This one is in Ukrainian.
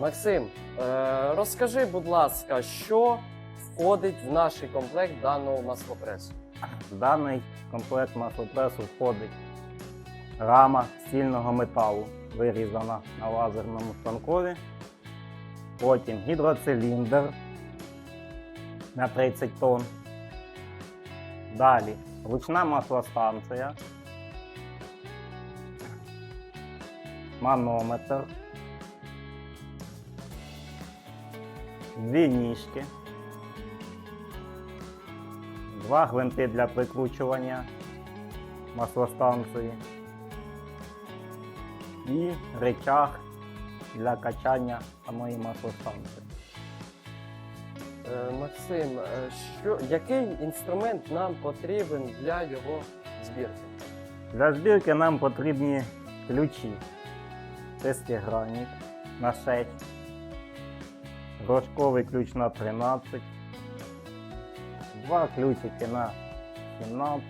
Максим, е, розкажи, будь ласка, що входить в наш комплект даного маслопресу? В даний комплект маслопресу входить рама стільного металу, вирізана на лазерному станкові. Потім гідроциліндр на 30 тонн. Далі ручна маслостанція, манометр, дві ніжки, два гвинти для прикручування маслостанції і речах для качання самої маслостанції. Е, Максим, е, що, який інструмент нам потрібен для його збірки? Для збірки нам потрібні ключі. Шестигранник на 6, рожковий ключ на 13, два ключики на 17